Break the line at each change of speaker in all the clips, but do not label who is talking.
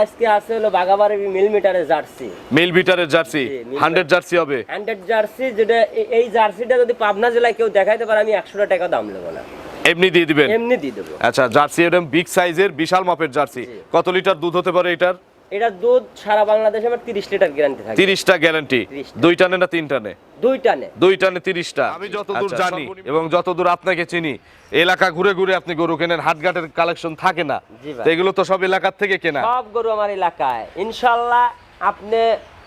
আজকে আছে হলো বাগাবাড়ি মিলিমিটারের জার্সি।
মিল বিটারের জার্সি?
জি, মিল
হান্ড্রেড জার্সি হবে?
হান্ড্রেড জার্সি যেটা এই জার্সিটা যদি পাবনা জেলায় কেউ দেখাইতে পারে আমি একশো টাকা দাম নেব না।
এমনি দিয়ে দিবেন?
এমনি দিয়ে দেবো।
আচ্ছা জার্সি এরকম বিগ সাইজের বিশাল মাপের জার্সি। কত লিটার দুধ হতে পারে এটার?
এটা দুধ সারা বাংলাদেশে আমার তিরিশ লিটার গ্যারান্টি থাকে।
তিরিশটা গ্যারান্টি
30 টা।
দুই টানে না তিন টানে?
দুই টানে।
দুই টানে তিরিশটা। আমি যতদূর
আচ্ছা,
জানি এবং যতদূর আপনাকে চিনি এলাকা ঘুরে ঘুরে আপনি গরু কেনেন হাটঘাটের কালেকশন থাকে না। তো এগুলো তো সব এলাকার থেকে কেনা।
সব গরু আমার এলাকায়। ইনশাল্লাহ আপনি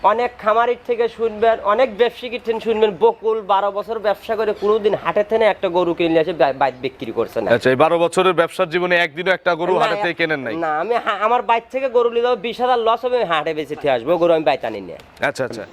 অনেক খামারির থেকে শুনবেন অনেক ব্যবসায়ীর থেকে শুনবেন বকুল বারো বছর ব্যবসা করে কোনোদিন হাটে থেকে একটা গরু কিনে এসে আসে বাইর বিক্রি করছে না।
আচ্ছা এই বারো বছরের ব্যবসার জীবনে একদিনও একটা গরু হাটে থেকে কেনেন নাই?
না আমি আমার বাইর থেকে গরু নিয়ে যাব বিশ হাজার লস হবে আমি হাটে বেঁচে আসব গরু আমি বাইতানি আনি না।
আচ্ছা আচ্ছা।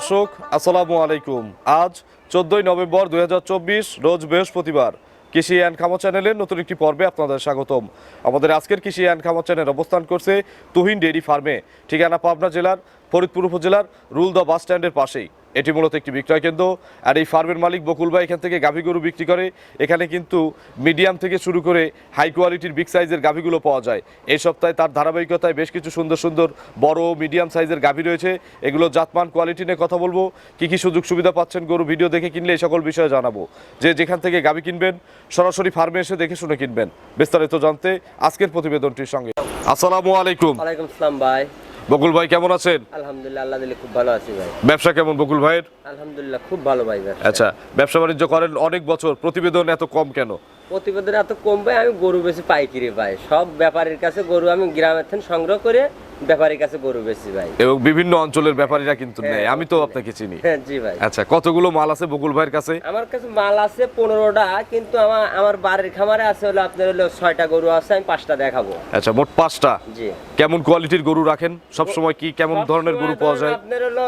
দর্শক, আসসালামু আলাইকুম। আজ চোদ্দই নভেম্বর দুই হাজার চব্বিশ, রোজ বৃহস্পতিবার কৃষি অ্যান্ড খামা চ্যানেলের নতুন একটি পর্বে আপনাদের স্বাগতম। আমাদের আজকের কৃষি অ্যান্ড খামা চ্যানেল অবস্থান করছে তুহিন ডেইরি ফার্মে, ঠিকানা পাবনা জেলার ফরিদপুর উপজেলার রুলদা বাস স্ট্যান্ডের পাশেই। এটি মূলত একটি বিক্রয় কেন্দ্র। আর এই ফার্মের মালিক বকুল ভাই এখান থেকে গাভী গরু বিক্রি করে। এখানে কিন্তু মিডিয়াম থেকে শুরু করে হাই কোয়ালিটির বিগ সাইজের গাভীগুলো পাওয়া যায়। এই সপ্তাহে তার ধারাবাহিকতায় বেশ কিছু সুন্দর সুন্দর বড় মিডিয়াম সাইজের গাভী রয়েছে। এগুলো জাতমান, কোয়ালিটি নিয়ে কথা বলব। কি কি সুযোগ সুবিধা পাচ্ছেন গরু ভিডিও দেখে কিনলে এই সকল বিষয়ে জানাব। যে যেখান থেকে গাভী কিনবেন, সরাসরি ফার্মে এসে দেখে শুনে কিনবেন। বিস্তারিত জানতে আজকের প্রতিবেদনটির সঙ্গে। আসসালামু আলাইকুম।
ওয়ালাইকুম আসসালাম ভাই।
বকুল ভাই কেমন আছেন?
আলহামদুলিল্লাহ আল্লাহ দিলে খুব ভালো আছি ভাই।
ব্যবসা কেমন বকুল ভাইয়ের?
আলহামদুলিল্লাহ খুব ভালো ভাই।
আচ্ছা ব্যবসা বাণিজ্য করেন অনেক বছর প্রতিবেদন এত কম কেন?
প্রতিবেদনে এত কম ভাই আমি গরু বেশি পাইকিরি পাই সব ব্যাপারীর কাছে গরু আমি গ্রামের থেকে সংগ্রহ করে ব্যাপারীর কাছে গরু বেশি ভাই।
এবং বিভিন্ন অঞ্চলের ব্যাপারীরা কিন্তু নেয় আমি তো আপনাকে চিনি।
হ্যাঁ জি ভাই।
আচ্ছা কতগুলো মাল আছে বকুল ভাইয়ের কাছে?
আমার কাছে মাল আছে পনেরোটা কিন্তু আমার আমার বাড়ির খামারে আছে হলো আপনার হলো ছয়টা গরু আছে আমি পাঁচটা দেখাবো।
আচ্ছা মোট পাঁচটা।
জি।
কেমন কোয়ালিটির গরু রাখেন? সব সময় কি কেমন ধরনের গরু পাওয়া যায়?
আপনার হলো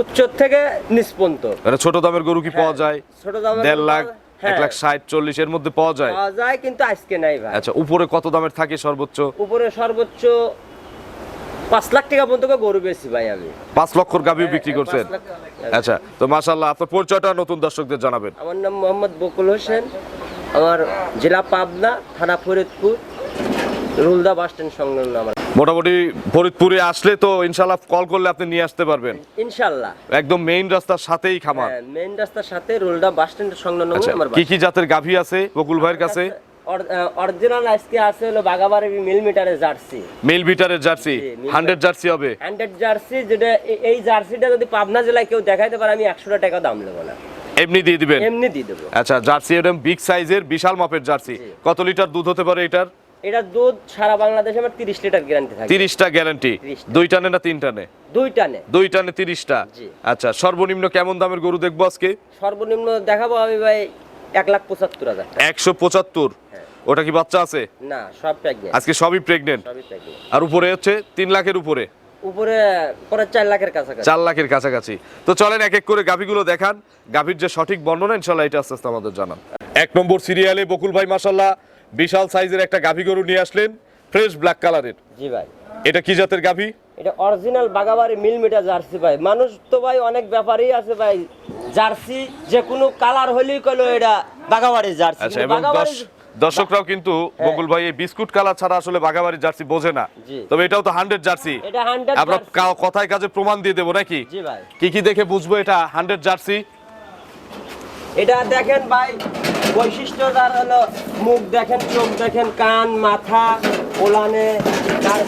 উচ্চ থেকে নিষ্পন্ত।
মানে ছোট দামের গরু কি পাওয়া যায়?
ছোট দামের
দেড় লাখ এক
হ্যাঁ,
লাখ ষাট চল্লিশ এর মধ্যে পাওয়া যায়?
পাওয়া যায় কিন্তু আজকে নাই ভাই।
আচ্ছা উপরে কত দামের থাকে সর্বোচ্চ?
উপরে সর্বোচ্চ পাঁচ লাখ টাকা পর্যন্ত গরু বেশি ভাই আমি।
পাঁচ লক্ষর বিক্রি
হ্যাঁ,
করছেন? আচ্ছা তো মাশাল্লাহ আপনার পরিচয়টা নতুন দর্শকদের জানাবেন।
আমার নাম মোহাম্মদ বকুল হোসেন। আমার জেলা পাবনা থানা ফরিদপুর রুলদা বাস স্ট্যান্ড সংলগ্ন আমার
মোটামুটি ফরিদপুরে আসলে তো ইনশাল্লাহ কল করলে আপনি নিয়ে আসতে পারবেন।
ইনশাল্লাহ
একদম মেইন রাস্তার সাথেই খামার।
মেইন রাস্তার সাথে রুলদা বাস স্ট্যান্ডের সংলগ্ন
আচ্ছা
আমার
কি কি জাতের গাভী আছে বকুল ভাইয়ের কাছে?
অরিজিনাল আজকে আছে হলো বাগাবাড়ি মিলিমিটারের জার্সি।
মিল বিটারের জার্সি
জি, মিল
হান্ড্রেড জার্সি হবে।
হান্ড্রেড জার্সি যেটা এই জার্সিটা যদি পাবনা জেলায় কেউ দেখাইতে পারে আমি একশো টাকা দাম নেব না।
এমনি দিয়ে দিবেন?
এমনি দিয়ে দেবো।
আচ্ছা জার্সি এরকম বিগ সাইজের বিশাল মাপের জার্সি। কত লিটার দুধ হতে পারে এটার?
এটা দুধ সারা বাংলাদেশে আমার তিরিশ লিটার গ্যারান্টি থাকে।
তিরিশটা গ্যারান্টি
30 টা।
দুই টানে না তিন টানে?
দুই টানে।
দুই টানে তিরিশটা?
জি।
আচ্ছা সর্বনিম্ন কেমন দামের গরু দেখব আজকে?
সর্বনিম্ন দেখাবো আমি ভাই এক লাখ পঁচাত্তর হাজার টাকা।
একশো পঁচাত্তর?
হ্যাঁ।
ওটা কি বাচ্চা আছে?
না সব প্যাকেজ
আজকে সবই প্রেগনেন্ট
সবই প্যাকেজ
আর উপরে হচ্ছে তিন লাখের উপরে?
উপরে পরে চার লাখের কাছাকাছি।
চার লাখের কাছাকাছি। তো চলেন এক এক করে গাভীগুলো দেখান। গাভীর যে সঠিক বর্ণনা ইনশাল্লাহ এটা আস্তে আস্তে আমাদের জানান। এক নম্বর সিরিয়ালে বকুল ভাই মাসাল্লাহ বিশাল সাইজের একটা গাভী গরু নিয়ে আসলেন ফ্রেশ ব্ল্যাক কালারের
জি ভাই।
এটা কি জাতের গাভী?
এটা অরিজিনাল বাগাবাড়ি মিলমিটা জার্সি ভাই। মানুষ তো ভাই অনেক ব্যাপারই আছে ভাই। জার্সি যে কোনো কালার হলেই কইলো এটা বাগাবাড়ি জার্সি।
আচ্ছা এবং দর্শকরাও কিন্তু বকুল ভাই এই বিস্কুট কালার ছাড়া আসলে বাগাবাড়ির জার্সি বোঝে না। তবে এটাও তো হান্ড্রেড জার্সি।
এটা 100
আমরা। কথায় কাজে প্রমাণ দিয়ে দেবো নাকি?
জি ভাই।
কি কি দেখে বুঝব এটা হান্ড্রেড জার্সি?
এটা দেখেন ভাই বৈশিষ্ট্য যার হলো মুখ দেখেন চোখ দেখেন কান মাথা ওলানে তার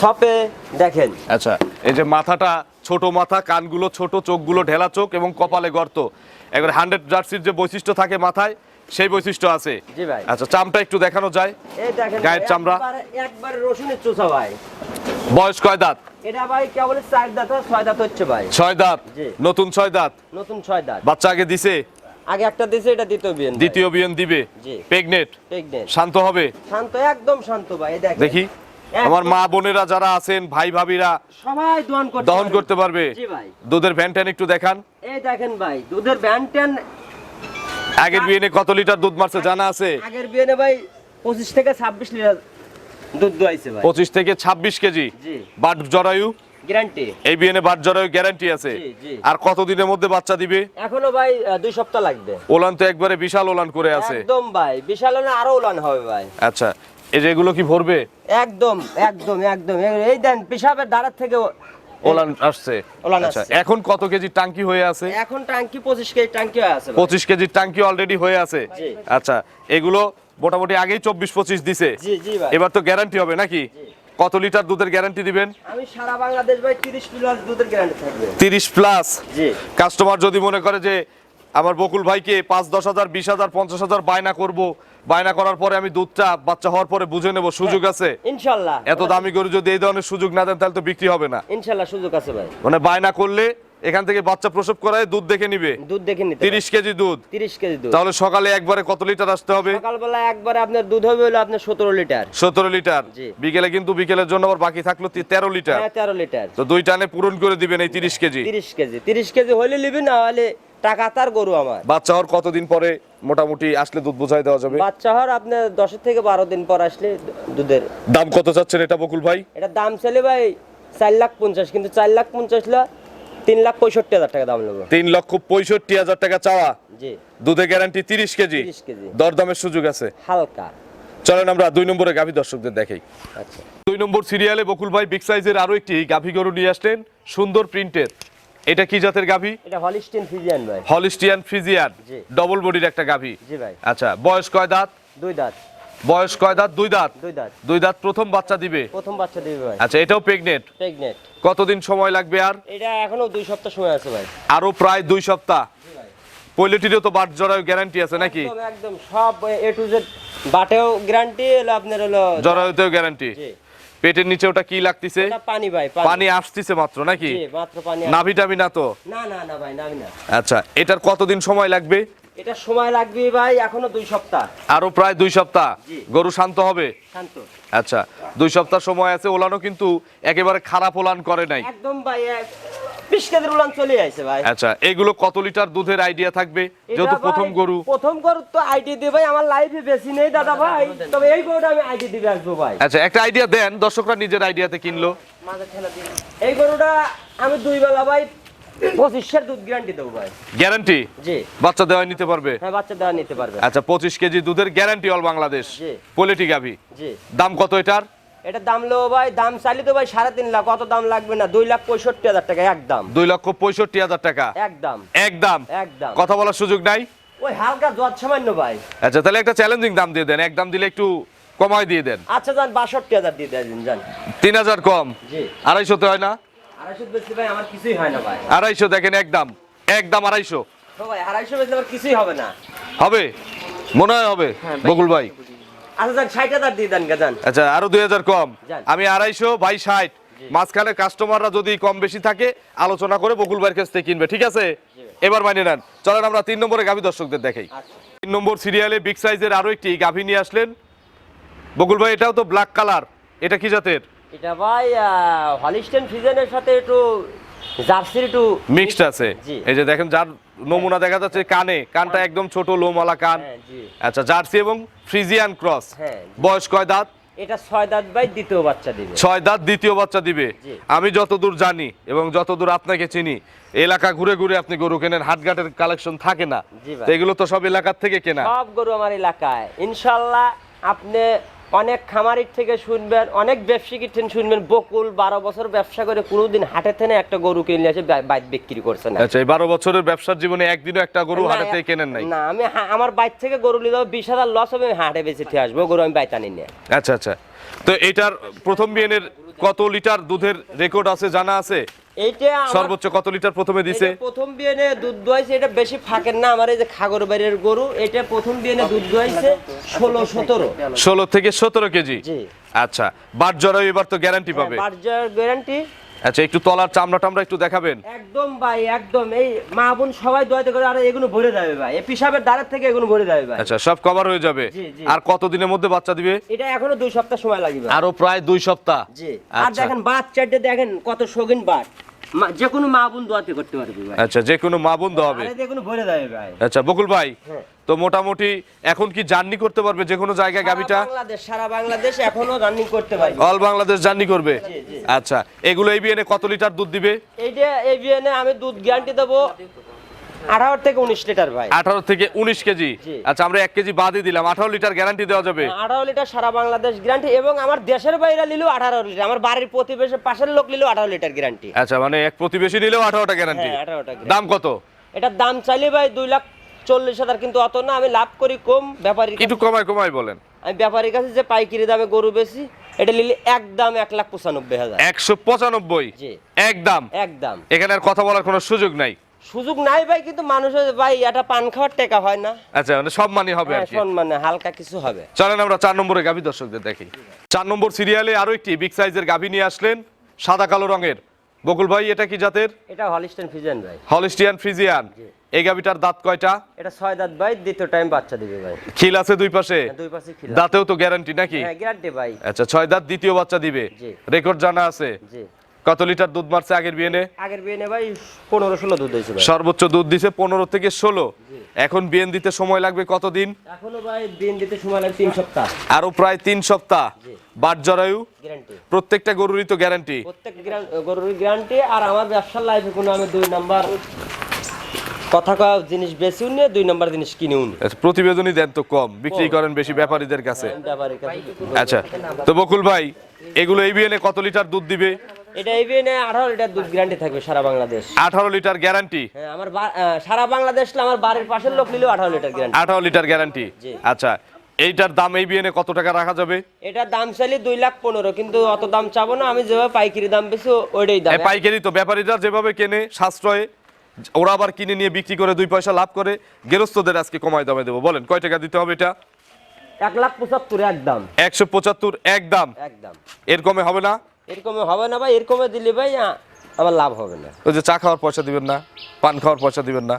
সপে দেখেন।
আচ্ছা এই যে মাথাটা ছোট মাথা কানগুলো ছোট চোখগুলো ঢেলা চোখ এবং কপালে গর্ত। একবার হান্ড্রেড জার্সির যে বৈশিষ্ট্য থাকে মাথায় সেই বৈশিষ্ট্য আছে।
জি ভাই।
আচ্ছা চামটা একটু দেখানো যায়।
এই দেখেন
গায়ের চামড়া?
একবারে- একবারে রসুনের চোষা ভাই।
বয়স কয় দাঁত?
এটা ভাই কেবল চার দাঁত আর ছয় দাঁত হচ্ছে ভাই।
ছয় দাঁত? নতুন ছয় দাঁত?
নতুন ছয় দাঁত।
বাচ্চা আগে দিছে?
আগে একটা দিয়েছে এটা দ্বিতীয় বিয়ে
দ্বিতীয় বিয়ন দিবে?
জি।
প্রেগনেট
প্রেগনেন্ট
শান্ত হবে?
শান্ত একদম শান্ত ভাই এই দেখেন।
দেখি। আমার মা বোনেরা যারা আছেন ভাই ভাবিরা
সবাই দহন করতে
দহন
পারবে।
করতে পারবে।
জি ভাই।
দুধের ভ্যান ট্যান একটু দেখান।
এই দেখেন ভাই দুধের ব্যান্টেন
আগের বিয়েনে কত লিটার দুধ মারছে জানা আছে?
আগের বিয়ে ভাই পঁচিশ থেকে ছাব্বিশ লিটার দুধ দোয়াইছে ভাই।
পঁচিশ থেকে ছাব্বিশ কেজি।
জি।
বাট জরায়ু?
গ্যারান্টি।
এই বিয়েনে বাট জরায়ু গ্যারান্টি আছে। আর কত দিনের মধ্যে বাচ্চা দিবে?
এখনও ভাই দুই সপ্তাহ লাগবে।
ওলান তো একবারে বিশাল ওলান করে আছে।
একদম ভাই বিশাল হলে আরও উলান হবে ভাই।
আচ্ছা এই যে এগুলো কি ভরবে?
একদম একদম একদম। এই- দেন পেশাবের দাঁড়ার থেকে
ওলান আসছে।
ওলান
আচ্ছা
আসছে।
এখন কত কেজি টাঙ্কি হয়ে আছে?
এখন টাঙ্কি পঁচিশ কেজি টাঙ্কি হয়ে আছে ভাই।
পঁচিশ কেজির টাঙ্কি অলরেডি হয়ে আছে। আচ্ছা এগুলো মোটামুটি আগেই চব্বিশ পঁচিশ দিছে। এবার তো গ্যারান্টি হবে নাকি? কত লিটার দুধের গ্যারান্টি দিবেন?
আমি সারা বাংলাদেশ ভাই তিরিশ প্লাস দুধের গ্যারান্টি থাকবে।
তিরিশ প্লাস
জি।
কাস্টমার যদি মনে করে যে আমার বকুল ভাইকে পাঁচ দশ হাজার বিশ হাজার পঞ্চাশ হাজার বায়না করব বায়না করার পরে আমি দুধটা বাচ্চা হওয়ার পরে বুঝে নেব সুযোগ আছে?
ইনশাল্লাহ।
এত দামি গরু যদি এই ধরনের সুযোগ না দেন তাহলে তো বিক্রি হবে না।
ইনশাল্লাহ সুযোগ আছে ভাই।
মানে বায়না করলে এখান থেকে বাচ্চা প্রসব করায় দুধ দেখে নিবে।
দুধ দেখে নিতে
তিরিশ কেজি দুধ।
তিরিশ কেজি দুধ।
তাহলে সকালে একবারে কত লিটার আসতে হবে?
সকালবেলা একবার আপনার দুধ হবে হলো আপনার সতেরো লিটার।
সতেরো লিটার।
জি।
বিকেলে কিন্তু বিকেলের জন্য আবার বাকি থাকল তি- তেরো লিটার।
হ্যাঁ তেরো লিটার।
তো দুই টানে পূরণ করে দিবেন এই তিরিশ কেজি।
তিরিশ কেজি। তিরিশ কেজি হলে নিবি না হলে টাকা তার গরু আমার।
বাচ্চা হওয়ার কতদিন পরে মোটামুটি আসলে দুধ বোঝাই দেওয়া যাবে?
বাচ্চা হওয়ার আপনার দশের থেকে বারো দিন পর আসলে দুধের
দাম কত চাচ্ছেন এটা বকুল ভাই?
এটা দাম চলে ভাই চার লাখ পঞ্চাশ কিন্তু চার লাখ পঞ্চাশ লা তিন লাখ পঁয়ষট্টি হাজার টাকা দাম নেব।
তিন লক্ষ পঁয়ষট্টি হাজার টাকা চাওয়া।
জি।
দুধে গ্যারান্টি তিরিশ কেজি।
30 কেজি।
দরদামের সুযোগ আছে।
হালকা।
চলেন আমরা দুই নম্বরে গাভী দর্শকদের দেখাই।
আচ্ছা।
দুই নম্বর সিরিয়ালে বকুল ভাই বিগ সাইজের আরও একটি গাভী গরু নিয়ে আসলেন সুন্দর প্রিন্টের। এটা কি জাতের গাভী?
এটা হলিস্টিন ফিজিয়ান ভাই।
হলিস্টিয়ান ফ্রিজিয়ান
জি।
ডবল বডির একটা গাভী।
জি ভাই।
আচ্ছা বয়স কয় দাঁত?
দুই দাঁত।
বয়স কয় দাঁত? দুই দাঁত।
দুই দাঁত।
দুই দাঁত প্রথম বাচ্চা দিবে?
প্রথম বাচ্চা দিবে ভাই।
আচ্ছা এটাও প্রেগনেন্ট
প্রেগনেন্ট
কতদিন সময় লাগবে আর?
এটা এখনও দুই সপ্তাহ সময় আছে ভাই।
আরও প্রায় দুই সপ্তাহ? পলিটিরও তো বাট জরায়ু গ্যারান্টি আছে নাকি?
একদম সব এ টু জেড বাটেও গ্যারান্টি হলো আপনার হলো
জরায়ুতেও গ্যারান্টি
জি।
পেটের নিচে ওটা কি লাগতেছে?
পানি ভাই
পানি। আসতেছে মাত্র নাকি?
জি মাত্র পানি
নাভি টাভি না তো?
না না না ভাই না না
আচ্ছা এটার কতদিন সময় লাগবে?
এটা সময় লাগবে ভাই এখনও দুই সপ্তাহ।
আরও প্রায় দুই সপ্তাহ? গরু শান্ত হবে?
শান্ত।
আচ্ছা দুই সপ্তাহ সময় আছে ওলানো কিন্তু একেবারে খারাপ ওলান করে নাই।
একদম ভাই বিশ কেজির উলান চলে আসছে ভাই।
আচ্ছা এগুলো কত লিটার দুধের আইডিয়া থাকবে? যেহেতু প্রথম গরু।
প্রথম গরু তো আইডি দিয়ে ভাই আমার লাইফে বেশি নেই দাদা ভাই। তবে এই গরুটা আমি আইডি দিবে আসব ভাই।
আচ্ছা একটা আইডিয়া দেন দর্শকরা নিজের আইডিয়াতে কিনলো।
এই গরুটা আমি দুই বেলা ভাই পঁচিশের দুধ গ্যারান্টি দেবো ভাই।
গ্যারান্টি
জি।
বাচ্চা দেওয়া নিতে পারবে?
হ্যাঁ বাচ্চা দেওয়া নিতে পারবে।
আচ্ছা পঁচিশ কেজি দুধের গ্যারান্টি অল বাংলাদেশ
জি।
পোলেটি গাভি?
জি।
দাম কত এটার?
এটা দাম লো ভাই দাম চাইলে তো ভাই সাড়ে তিন লাখ কত দাম লাগবে না। দুই লাখ পঁয়ষট্টি হাজার টাকা একদম।
দুই লক্ষ পঁয়ষট্টি হাজার টাকা?
একদম।
একদম?
একদম।
কথা বলার সুযোগ নাই?
ওই হালকা জ্বর সামান্য ভাই।
আচ্ছা তাহলে একটা চ্যালেঞ্জিং দাম দিয়ে দেন। একদম দিলে একটু কমায় দিয়ে দেন।
আচ্ছা যান বাষট্টি হাজার দিয়ে দেন যান।
তিন হাজার কম?
জি।
আড়াইশোতে হয় না?
আড়াইশো
দেখেন একদম একদম আড়াইশো।
কিছুই হবে না।
হবে? মনে হয় হবে
হ্যাঁ,
বকুল ভাই।
আচ্ছা
আচ্ছা আরও দুই হাজার কম। আমি আড়াইশো ভাই ষাট। মাঝখানে কাস্টমাররা যদি কম বেশি থাকে আলোচনা করে বকুল ভাইয়ের কাছ থেকে কিনবে ঠিক আছে? এবার মাইনে নেন। চলেন আমরা তিন নম্বরে গাভী দর্শকদের দেখাই।
আচ্ছা।
তিন নম্বর সিরিয়ালে বিগ সাইজের আরও একটি গাভী নিয়ে আসলেন। বকুল ভাই এটাও তো ব্ল্যাক কালার এটা কি জাতের?
এটা ভাই হলিস্টেন ফিজেনের সাথে একটু জার্সির একটু
মিক্সড আছে। এই যে দেখেন যার নমুনা দেখা যাচ্ছে কানে। কানটা একদম ছোট লোমালা কান।
হ্যাঁ,
আচ্ছা জার্সি এবং ফ্রিজিয়ান ক্রস।
হ্যাঁ,
বয়স কয় দাঁত?
এটা ছয় দাঁত ভাই দ্বিতীয় বাচ্চা দিবে।
ছয় দাঁত দ্বিতীয় বাচ্চা দিবে। আমি যতদূর জানি এবং যতদূর আপনাকে চিনি এলাকা ঘুরে ঘুরে আপনি গরু কেনেন হাটঘাটের কালেকশন থাকে না। এগুলো তো সব এলাকার থেকে কেনা।
সব গরু আমার এলাকায়। ইনশাল্লাহ আপনি অনেক খামারির থেকে শুনবেন অনেক ব্যবসায়ীর থেকে শুনবেন বকুল বারো বছর ব্যবসা করে কোনোদিন হাটে থেকে একটা গরু কিনে এসে আসে বাইর বিক্রি করছে না।
আচ্ছা এই বারো বছরের ব্যবসার জীবনে একদিনও একটা গরু হাটে থেকে কেনেন নাই?
না আমি আমার বাইর থেকে গরু নিয়ে যাব বিশ হাজার লস হবে আমি হাটে বেঁচে আসব গরু আমি বাইতা নিয়ে
আচ্ছা আচ্ছা। তো এটার প্রথম বিয়েনের কত লিটার দুধের রেকর্ড আছে জানা আছে?
এইটা
সর্বোচ্চ কত লিটার প্রথমে দিছে?
প্রথম বিয়েনে দুধ দোয়াইছে এটা বেশি ফাঁকের না আমার এই যে খাগর বাড়ির গরু এটা প্রথম বিয়েনে দুধ দোয়াইছে ষোলো সতেরো।
ষোলো থেকে সতেরো কেজি? আচ্ছা বাট জরাও এবার তো গ্যারান্টি পাবে।
বাট জরার গ্যারান্টি
আচ্ছা একটু তলার চামড়া টামড়া একটু দেখাবেন।
একদম ভাই একদম। এই মা বোন সবাই দোয়াতে করে আর এগুলো ভরে যাবে ভাই। এই পিসাবের দ্বারের থেকে এগুলো ভরে যাবে ভাই।
আচ্ছা সব কভার হয়ে যাবে। আর কত দিনের মধ্যে বাচ্চা দিবে?
এটা এখনও দুই সপ্তাহ সময় লাগবে।
আরও প্রায় দুই সপ্তাহ।
জি। আর
আচ্ছা।
দেখেন বাচ্চাটা দেখেন কত শৌখিন বাট মা- যে কোনো মা বোন দোয়াতে করতে পারবে ভাই।
আচ্ছা যে কোনো মা বোন হবে
আরে দেখুন ভরে যাবে ভাই।
আচ্ছা বকুল ভাই। তো মোটামুটি এখন কি জার্নি করতে পারবে যে কোনো জায়গায় গাবিটা?
সারা বাংলাদেশ সারা বাংলাদেশ এখনও জার্নি করতে পারবে।
অল বাংলাদেশ জার্নি করবে?
জি, জি।
আচ্ছা এগুলো এবিএনে কত লিটার দুধ দিবে?
এইটা এবিএনে আমি দুধ গ্যারান্টি দেবো। আঠারো থেকে উনিশ লিটার ভাই।
আঠারো থেকে উনিশ কেজি। আচ্ছা আমরা এক কেজি বাদই দিলাম। আঠারো লিটার গ্যারান্টি দেওয়া যাবে।
আঠারো লিটার সারা বাংলাদেশ গ্যারান্টি এবং আমার দেশের বাইরে নিলেও আঠারো লিটার আমার বাড়ির প্রতিবেশী পাশের লোক নিলেও আঠারো লিটার গ্যারান্টি
আচ্ছা মানে এক প্রতিবেশী নিলেও আঠারোটা গ্যারান্টি
হ্যাঁ আঠারোটা
দাম কত?
এটার দাম চাইলে ভাই দুই লাখ চল্লিশ হাজার কিন্তু অত না আমি লাভ করি কম ব্যাপারীর
একটু কমায় কমায় বলেন।
আমি ব্যাপারীর কাছে যে পাইকারি দামে গরু বেশি এটা নিলে একদম এক লাখ পঁচানব্বই হাজার।
একশো পঁচানব্বই? একদম।
একদম।
এখানে আর কথা বলার কোনো সুযোগ নাই।
সুযোগ নাই ভাই কিন্তু মানুষের ভাই এটা পান খাওয়ার টেকা হয় না।
আচ্ছা মানে সব মানি হবে আর
হ্যাঁ,
কি।
সম্মানে হালকা কিছু হবে।
চলেন আমরা চার নম্বরে গাভী দর্শকদের দেখি। চার নম্বর সিরিয়ালে আরও একটি বিগ সাইজের গাভী নিয়ে আসলেন সাদা কালো রঙের। বকুল ভাই এটা কি জাতের?
এটা হলিস্টেন ফিজেন ভাই।
হলিস্টিয়ান ফ্রিজিয়ান এই গাভীটার দাঁত কয়টা?
এটা ছয় দাঁত ভাই দ্বিতীয় টাইম বাচ্চা দিবে ভাই।
খিল আছে দুই পাশে?
হ্যাঁ, দুই পাশে খিলা
দাঁতেও তো গ্যারান্টি নাকি?
হ্যাঁ গ্যারান্টি ভাই।
আচ্ছা ছয় দাঁত দ্বিতীয় বাচ্চা দিবে। রেকর্ড জানা আছে।
জি।
কত লিটার দুধ মারছে আগের বিয়েনে
আগের বিয়ে ভাই পনেরো ষোলো দুধ ভাই।
সর্বোচ্চ দুধ দিছে পনেরো থেকে ষোলো। এখন বিয়েন দিতে সময় লাগবে কতদিন?
এখনও ভাই দিন দিতে সময় লাগে তিন সপ্তাহ।
আরও প্রায় তিন সপ্তাহ। বাট জরায়ু? প্রত্যেকটা গরুরই তো গ্যারান্টি।
প্রত্যেক গরুর গ্যারান্টি। আর আমার ব্যবসার লাইফে কোনো আমি দুই নাম্বার কথা জিনিস দুই নাম্বার জিনিস কিনেও নি
আচ্ছা, প্রতিবেদনই দেন তো কম। বিক্রি করেন বেশি ব্যাপারীদের কাছে।
কাছে।
আচ্ছা তো বকুল ভাই এগুলো এই বিয়েনে কত লিটার দুধ দিবে?
এটা বিয়ে নেয় আঠারো লিটার দুধ গ্যারান্টি থাকবে সারা বাংলাদেশ।
আঠারো লিটার গ্যারান্টি
হ্যাঁ আমার সারা বাংলাদেশ আমার বাড়ির পাশের লোক নিলেও আঠারো লিটার গ্যারান্টি
আঠারো লিটার গ্যারান্টি আচ্ছা এইটার দাম এই বিয়েনে কত টাকা রাখা যাবে?
এটার দাম চাইলে দুই লাখ পনেরো কিন্তু অত দাম চাবো না আমি যেভাবে পাইকারি দাম বেশি ওইটাই দাম।
পাইকারি তো ব্যাপারীরা যেভাবে কেনে সাশ্রয়ে ওরা আবার কিনে নিয়ে বিক্রি করে দুই পয়সা লাভ করে গেরস্তদের আজকে কমায় দামে দেবো। বলেন কয় টাকা দিতে হবে এটা?
এক লাখ পঁচাত্তর একদম।
একশো পঁচাত্তর একদম।
একদম।
এর কমে হবে না?
এরকমে হবে না ভাই এরকম দিলে ভাই আমার লাভ হবে না।
ওই যে চা খাওয়ার পয়সা দিবেন না পান খাওয়ার পয়সা দিবেন না।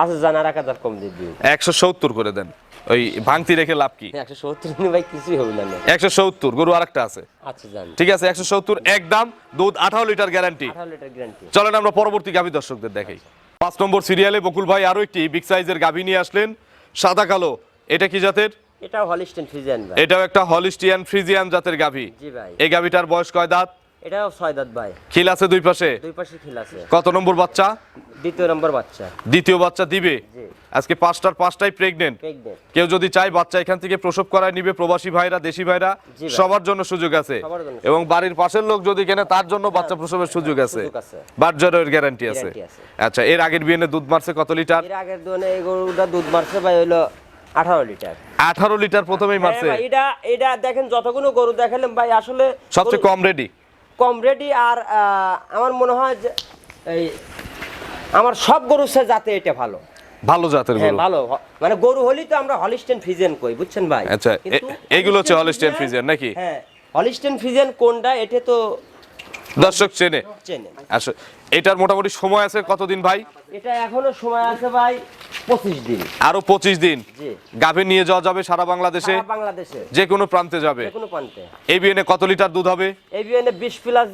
আচ্ছা জানার এক হাজার কম দিয়ে দিই
একশো সত্তর করে দেন। ওই ভাঙতি রেখে লাভ কি?
একশো সত্তর ভাই কিছুই হবে না
একশো সত্তর গরু আরেকটা আছে।
আচ্ছা জান।
ঠিক আছে একশো সত্তর একদম দুধ আঠারো লিটার গ্যারান্টি
আঠারো লিটার গ্যারান্টি
চলেন আমরা পরবর্তী গাভী দর্শকদের দেখাই। পাঁচ নম্বর সিরিয়ালে বকুল ভাই আরও একটি বিগ সাইজের গাভী নিয়ে আসলেন। সাদা কালো এটা কি জাতের?
এটা হলিস্টিয়ান ফ্রিজিয়ান ভাই।
এটাও একটা হলিস্টিয়ান ফ্রিজিয়ান জাতের গাভী।
জি ভাই।
এই গাভীটার বয়স কয় দাঁত?
এটাও ছয় দাঁত ভাই।
খিল আছে দুই পাশে?
দুই পাশে খিল আছে।
কত নম্বর বাচ্চা?
দ্বিতীয় নম্বর বাচ্চা।
দ্বিতীয় বাচ্চা দিবে? আজকে পাঁচটার পাঁচটাই প্রেগনেন্ট কেউ যদি চায় বাচ্চা এখান থেকে প্রসব করায় নিবে প্রবাসী ভাইরা দেশি ভাইরা সবার জন্য সুযোগ আছে। এবং বাড়ির পাশের লোক যদি কেনে তার জন্য হ্যাঁ, বাচ্চা প্রসবের সুযোগ আছে। বাচ্চারের গ্যারান্টি আছে। আচ্ছা এর আগের বিয়েনে দুধ মারছে কত লিটার?
এর আগের দুধ মারছে ভাই হলো 18 লিটার।
18 লিটার প্রথমেই
হ্যাঁ মারছে। এটা এটা দেখেন যতগুলো গরু দেখালাম ভাই আসলে
সবচেয়ে কম রেডি
কম রেডি আর আমার মনে হয় যে এই আমার সব গরুর সে যাতে এটা ভালো।
ভালো জাতের
হ্যাঁ,
গরু।
ভালো। মানে গরু হলি তো আমরা হলিস্টেন ফ্রিজেন কই বুঝছেন ভাই?
আচ্ছা এগুলো হচ্ছে
হলিস্টেন
ফ্রিজেন নাকি?
হ্যাঁ হলিস্টেন ফ্রিজেন কোনটা এটা তো
দর্শক চেনে।
চেনে।
আচ্ছা এটার মোটামুটি সময় আছে কতদিন ভাই?
এটা এখনও সময় আছে ভাই পঁচিশ দিন।
আরও পঁচিশ দিন।
জি।
গাভী নিয়ে যাওয়া যাবে সারা বাংলাদেশে?
সারা বাংলাদেশে।
যে কোনো প্রান্তে যাবে?
যে কোনো প্রান্তে।
এই বিয়েনে কত লিটার দুধ হবে?
এই বিয়ানে বিশ প্লাস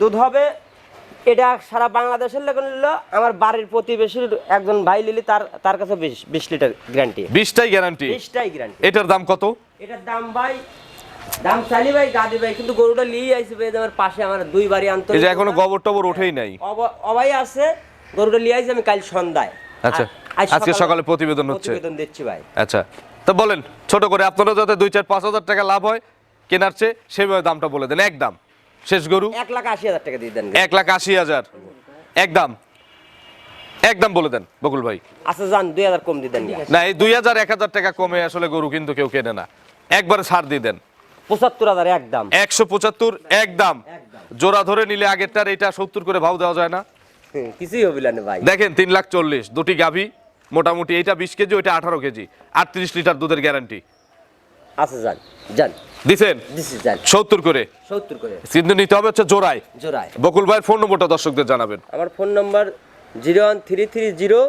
দুধ হবে। এটা সারা বাংলাদেশের লেগে নিল। আমার বাড়ির প্রতিবেশীর একজন ভাই লিলি তার তার কাছে বিশ বিশ লিটার গ্যারান্টি
বিশটাই গ্যারান্টি
বিশটাই গ্যারান্টি
এটার দাম কত?
এটার দাম ভাই দাম চালি ভাই গাদি ভাই কিন্তু গরুটা লিয়ে আইছে ভাই আমার পাশে আমার দুই বাড়ি আনতো
এই যে এখনও গোবর টবর ওঠেই নাই।
অবাই আছে গরুটা লিয়ে আইছে আমি কাল সন্ধ্যায়।
আচ্ছা। আজকে সকালে প্রতিবেদন হচ্ছে।
প্রতিবেদন দিচ্ছি ভাই।
আচ্ছা তো বলেন ছোট করে আপনারা যাতে দুই চার পাঁচ হাজার টাকা লাভ হয় কেনার চেয়ে সেভাবে দামটা বলে দেন একদম শেষ গরু?
এক লাখ আশি হাজার টাকা দিয়ে দেন
এক লাখ আশি হাজার। একদম একদম বলে দেন বকুল ভাই।
আচ্ছা যান দুই হাজার কম দিয়ে দেন
না এই দুই হাজার এক হাজার টাকা কমে আসলে গরু কিন্তু কেউ কেনে না। একবারে ছাড় দিয়ে দেন।
পঁচাত্তর হাজার একদম
একশো পঁচাত্তর একদম। জোড়া ধরে নিলে আগেরটার এটা সত্তর করে ভাও দেওয়া যায় না।
কিছুই না ভাই।
দেখেন তিন লাখ চল্লিশ দুটি গাভী মোটামুটি এটা বিশ কেজি ওইটা আঠারো কেজি। আটত্রিশ লিটার দুধের গ্যারান্টি
আচ্ছা যান যান
দিছেন? সত্তর করে?
সত্তর করে।
কিন্তু নিতে হবে হচ্ছে জোড়ায়।
জোড়ায়।
বকুল ভাইয়ের ফোন নম্বরটা দর্শকদের জানাবেন।
আমার phone number zero one three three zero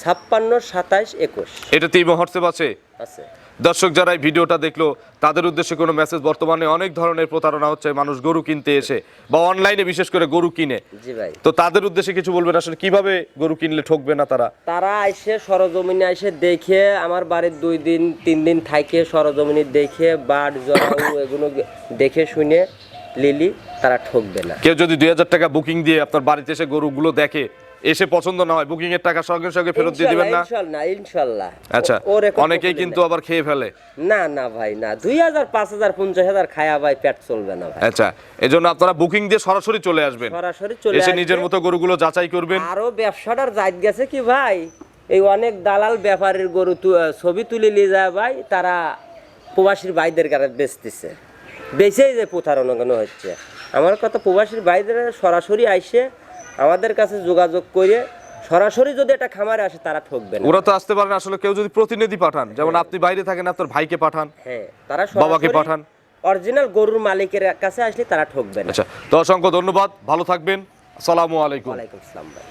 ছাপ্পান্ন সাতাইশ একুশ।
এটাতে হোয়াটসঅ্যাপ আছে?
আছে।
দর্শক যারা এই ভিডিওটা দেখল তাদের উদ্দেশ্যে কোনো মেসেজ বর্তমানে অনেক ধরনের প্রতারণা হচ্ছে মানুষ গরু কিনতে এসে বা অনলাইনে বিশেষ করে গরু কিনে।
জি ভাই।
তো তাদের উদ্দেশ্যে কিছু বলবেন আসলে কীভাবে গরু কিনলে ঠকবে না তারা?
তারা এসে সরজমিনে এসে দেখে আমার বাড়ির দুই দিন তিন দিন থাকে সরজমিনে দেখে বাট জরাউ এগুলো দেখে শুনে লিলি তারা ঠকবে না।
কেউ যদি দুই হাজার টাকা বুকিং দিয়ে আপনার বাড়িতে এসে গরুগুলো দেখে এসে পছন্দ না হয় বুকিং এর টাকা সঙ্গে সঙ্গে ফেরত দিয়ে দিবেন না?
ইনশাল্লাহ ইনশাল্লাহ
আচ্ছা অনেকেই কিন্তু আবার খেয়ে ফেলে।
না না ভাই না। দুই হাজার পাঁচ হাজার পঞ্চাশ হাজার খায়া ভাই পেট চলবে না ভাই।
আচ্ছা এজন্য আপনারা বুকিং দিয়ে সরাসরি চলে আসবেন।
সরাসরি চলে
এসে নিজের মতো গরুগুলো যাচাই করবেন।
আরও ব্যবসাটার জায়গ গেছে কি ভাই? এই অনেক দালাল ব্যাপারীর গরু ছবি তুলে নিয়ে যায় ভাই তারা প্রবাসীর ভাইদের কাছে বেচতেছে। বেচেই যে প্রতারণা হচ্ছে। আমার কথা প্রবাসীর ভাইদের সরাসরি আইসে আমাদের কাছে যোগাযোগ করে সরাসরি যদি একটা খামারে আসে তারা ঠকবে না।
ওরা তো আসতে পারেন আসলে কেউ যদি প্রতিনিধি পাঠান যেমন আপনি বাইরে থাকেন আপনার ভাইকে পাঠান
হ্যাঁ তারা
বাবাকে পাঠান।
অরিজিনাল গরুর মালিকের কাছে আসলে তারা ঠকবে না।
আচ্ছা তো অসংখ্য ধন্যবাদ। ভালো থাকবেন। আসসালামু আলাইকুম।
ওয়ালাইকুম আসসালাম ভাই।